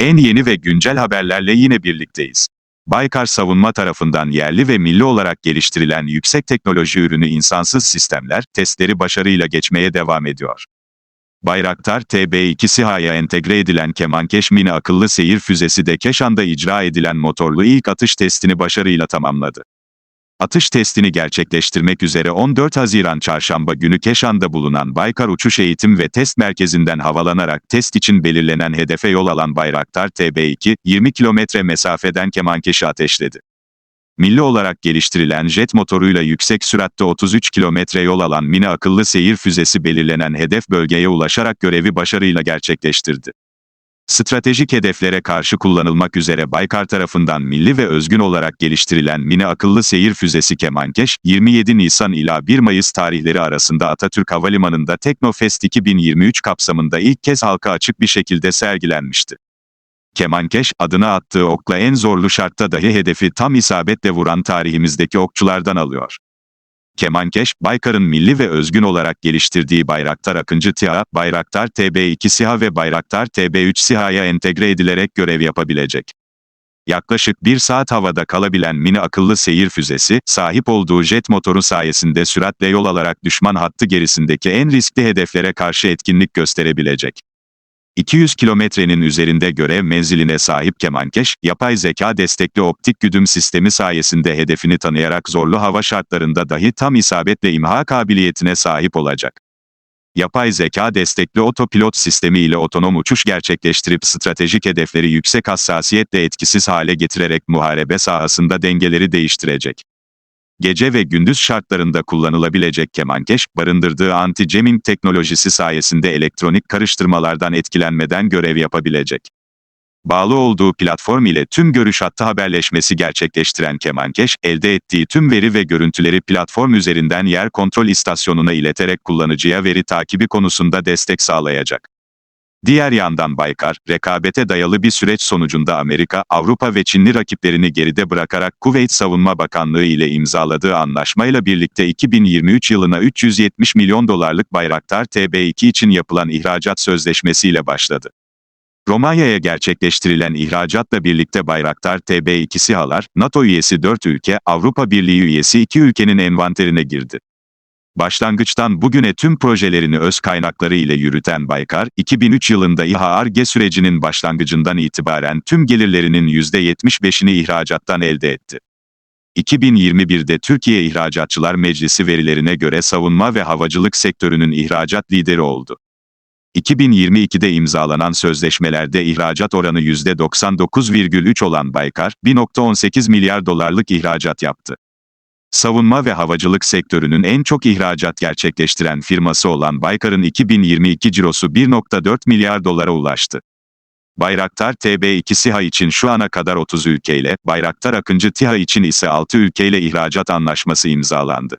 En yeni ve güncel haberlerle yine birlikteyiz. Baykar Savunma tarafından yerli ve milli olarak geliştirilen yüksek teknoloji ürünü insansız sistemler, testleri başarıyla geçmeye devam ediyor. Bayraktar TB2 SİHA'ya entegre edilen Kemankeş mini akıllı seyir füzesi de Keşan'da icra edilen motorlu ilk atış testini başarıyla tamamladı. Atış testini gerçekleştirmek üzere 14 Haziran Çarşamba günü Keşan'da bulunan Baykar Uçuş Eğitim ve Test Merkezi'nden havalanarak test için belirlenen hedefe yol alan Bayraktar TB2, 20 kilometre mesafeden Kemankeş'i ateşledi. Milli olarak geliştirilen jet motoruyla yüksek süratte 33 kilometre yol alan mini akıllı seyir füzesi belirlenen hedef bölgeye ulaşarak görevi başarıyla gerçekleştirdi. Stratejik hedeflere karşı kullanılmak üzere Baykar tarafından milli ve özgün olarak geliştirilen mini akıllı seyir füzesi Kemankeş, 27 Nisan ila 1 Mayıs tarihleri arasında Atatürk Havalimanı'nda Teknofest 2023 kapsamında ilk kez halka açık bir şekilde sergilenmişti. Kemankeş, adına attığı okla en zorlu şartta dahi hedefi tam isabetle vuran tarihimizdeki okçulardan alıyor. Kemankeş, Baykar'ın milli ve özgün olarak geliştirdiği Bayraktar Akıncı TİHA, Bayraktar TB2 SİHA ve Bayraktar TB3 SİHA'ya entegre edilerek görev yapabilecek. Yaklaşık bir saat havada kalabilen mini akıllı seyir füzesi, sahip olduğu jet motoru sayesinde süratle yol alarak düşman hattı gerisindeki en riskli hedeflere karşı etkinlik gösterebilecek. 200 kilometrenin üzerinde görev menziline sahip Kemankeş, yapay zeka destekli optik güdüm sistemi sayesinde hedefini tanıyarak zorlu hava şartlarında dahi tam isabetle imha kabiliyetine sahip olacak. Yapay zeka destekli otopilot sistemi ile otonom uçuş gerçekleştirip stratejik hedefleri yüksek hassasiyetle etkisiz hale getirerek muharebe sahasında dengeleri değiştirecek gece ve gündüz şartlarında kullanılabilecek kemankeş, barındırdığı anti-jamming teknolojisi sayesinde elektronik karıştırmalardan etkilenmeden görev yapabilecek. Bağlı olduğu platform ile tüm görüş hattı haberleşmesi gerçekleştiren kemankeş, elde ettiği tüm veri ve görüntüleri platform üzerinden yer kontrol istasyonuna ileterek kullanıcıya veri takibi konusunda destek sağlayacak. Diğer yandan Baykar, rekabete dayalı bir süreç sonucunda Amerika, Avrupa ve Çinli rakiplerini geride bırakarak Kuveyt Savunma Bakanlığı ile imzaladığı anlaşmayla birlikte 2023 yılına 370 milyon dolarlık Bayraktar TB2 için yapılan ihracat sözleşmesiyle başladı. Romanya'ya gerçekleştirilen ihracatla birlikte Bayraktar TB2 SİHA'lar, NATO üyesi 4 ülke, Avrupa Birliği üyesi 2 ülkenin envanterine girdi. Başlangıçtan bugüne tüm projelerini öz kaynakları ile yürüten Baykar, 2003 yılında İHA-ARGE sürecinin başlangıcından itibaren tüm gelirlerinin %75'ini ihracattan elde etti. 2021'de Türkiye İhracatçılar Meclisi verilerine göre savunma ve havacılık sektörünün ihracat lideri oldu. 2022'de imzalanan sözleşmelerde ihracat oranı %99,3 olan Baykar, 1.18 milyar dolarlık ihracat yaptı. Savunma ve havacılık sektörünün en çok ihracat gerçekleştiren firması olan Baykar'ın 2022 cirosu 1.4 milyar dolara ulaştı. Bayraktar TB2 SİHA için şu ana kadar 30 ülkeyle, Bayraktar Akıncı TİHA için ise 6 ülkeyle ihracat anlaşması imzalandı.